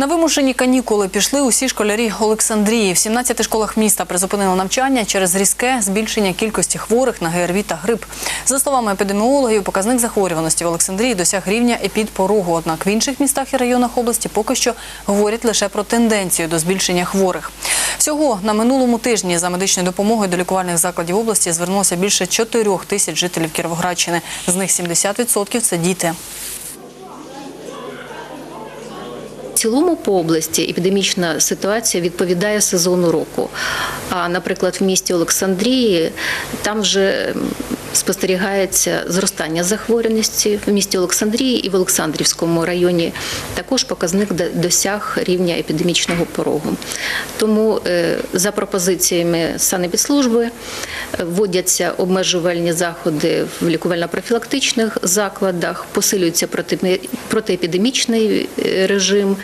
На вимушені канікули пішли усі школярі Олександрії. В 17 школах міста призупинили навчання через різке збільшення кількості хворих на ГРВІ та грип. За словами епідеміологів, показник захворюваності в Олександрії досяг рівня епідпорогу. Однак в інших містах і районах області поки що говорять лише про тенденцію до збільшення хворих. Всього на минулому тижні за медичною допомогою до лікувальних закладів області звернулося більше 4 тисяч жителів Кіровоградщини. З них 70% – це діти. В цілому по області епідемічна ситуація відповідає сезону року. А, наприклад, в місті Олександрії там вже спостерігається зростання захворюваності в місті Олександрії і в Олександрівському районі також показник до- досяг рівня епідемічного порогу. Тому е, за пропозиціями санепідслужби е, вводяться обмежувальні заходи в лікувально-профілактичних закладах, посилюється протиепідемічний е, режим.